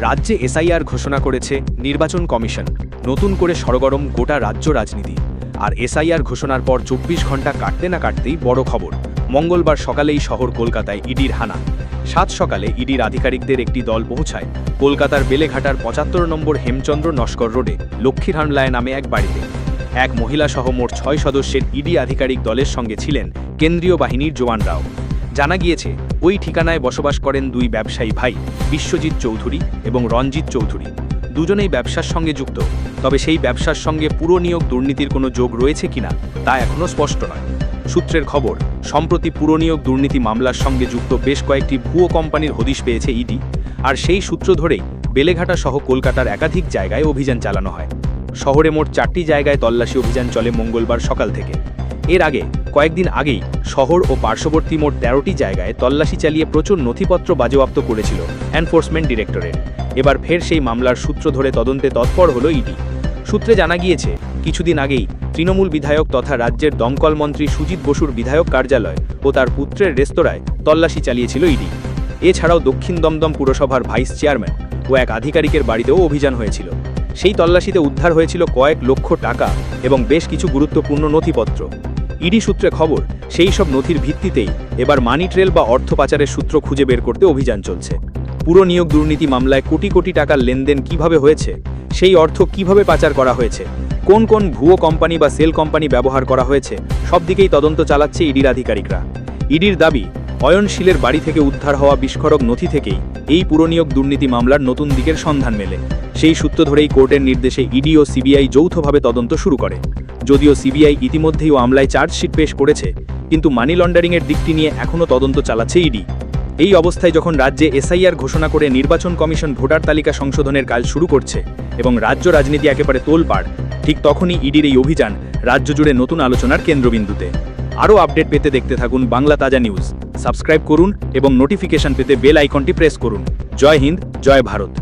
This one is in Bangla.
রাজ্যে এসআইআর ঘোষণা করেছে নির্বাচন কমিশন। নতুন করে সরগরম গোটা রাজ্য রাজনীতি। আর এসআইআর ঘোষণার পর চব্বিশ ঘণ্টা কাটতে না কাটতেই বড় খবর। মঙ্গলবার সকালেই শহর কলকাতায় ইডির হানা। সাত সকালে ইডির আধিকারিকদের একটি দল পৌঁছায়। কলকাতার বেলেঘাটার পঁচাত্তর নম্বর হেমচন্দ্র নস্কর রোডে লক্ষ্মীরহানলায় নামে এক বাড়িতে। এক মহিলা সহ মোট ছয় সদস্যের ইডি আধিকারিক দলের সঙ্গে ছিলেন কেন্দ্রীয় বাহিনীর জওয়ানরাও। জানা গিয়েছে, ওই ঠিকানায় বসবাস করেন দুই ব্যবসায়ী ভাই, বিশ্বজিৎ চৌধুরী এবং রঞ্জিত চৌধুরী। দুজনেই ব্যবসার সঙ্গে যুক্ত, তবে সেই ব্যবসার সঙ্গে পুরো নিয়োগ দুর্নীতির কোনো যোগ রয়েছে কিনা তা এখনও স্পষ্ট নয়। সূত্রের খবর, সম্প্রতি পুরনিয়োগ দুর্নীতি মামলার সঙ্গে যুক্ত বেশ কয়েকটি ভুয়ো কোম্পানির হদিশ পেয়েছে ইডি, আর সেই সূত্র ধরেই বেলেঘাটা সহ কলকাতার একাধিক জায়গায় অভিযান চালানো হয়। শহরে মোট চারটি জায়গায় তল্লাশি অভিযান চলে মঙ্গলবার সকাল থেকে। এর আগে কয়েকদিন আগেই শহর ও পার্শ্ববর্তী মোট তেরোটি জায়গায় তল্লাশি চালিয়ে প্রচুর নথিপত্র বাজেয়াপ্ত করেছিল এনফোর্সমেন্ট ডিরেক্টরেট। এবার ফের সেই মামলার সূত্র ধরে তদন্তে তৎপর হলো ইডি। সূত্রে জানা গিয়েছে, কিছুদিন আগেই তৃণমূল বিধায়ক তথা রাজ্যের দমকল মন্ত্রী সুজিত বসুর বিধায়ক কার্যালয় ও তার পুত্রের রেস্তোরাঁয় তল্লাশি চালিয়েছিল ইডি। এছাড়াও দক্ষিণ দমদম পুরসভার ভাইস চেয়ারম্যান ও এক আধিকারিকের বাড়িতেও অভিযান হয়েছিল। সেই তল্লাশিতে উদ্ধার হয়েছিল কয়েক লক্ষ টাকা এবং বেশ কিছু গুরুত্বপূর্ণ নথিপত্র। ইডি সূত্রে খবর, সেই সব নথির ভিত্তিতেই এবার মানি ট্রেল বা অর্থ পাচারের সূত্র খুঁজে বের করতে অভিযান চলছে। পুরো নিয়োগ দুর্নীতি মামলায় কোটি কোটি টাকার লেনদেন কীভাবে হয়েছে, সেই অর্থ কীভাবে পাচার করা হয়েছে, কোন কোন ভুয়ো কোম্পানি বা সেল কোম্পানি ব্যবহার করা হয়েছে, সব দিকেই তদন্ত চালাচ্ছে ইডির আধিকারিকরা। ইডির দাবি, অয়নশীলের বাড়ি থেকে উদ্ধার হওয়া বিস্ফোরক নথি থেকেই এই পুরনিয়োগ দুর্নীতি মামলার নতুন দিকের সন্ধান মেলে। সেই সূত্র ধরেই কোর্টের নির্দেশে ইডি ও সিবিআই যৌথভাবে তদন্ত শুরু করে। যদিও সিবিআই ইতিমধ্যেই আমলায় চার্জশিট পেশ করেছে, কিন্তু মানি লন্ডারিংয়ের দিকটি নিয়ে এখনও তদন্ত চালাচ্ছে ইডি। এই অবস্থায় যখন রাজ্যে এসআইআর ঘোষণা করে নির্বাচন কমিশন ভোটার তালিকা সংশোধনের কাজ শুরু করছে এবং রাজ্য রাজনীতি একেবারে তোলপাড়, ঠিক তখনই ইডির এই অভিযান রাজ্য জুড়ে নতুন আলোচনার কেন্দ্রবিন্দুতে। আরও আপডেট পেতে দেখতে থাকুন বাংলা তাজা নিউজ। সাবস্ক্রাইব করুন এবং নোটিফিকেশন পেতে বেল আইকনটি প্রেস করুন। জয় হিন্দ, জয় ভারত।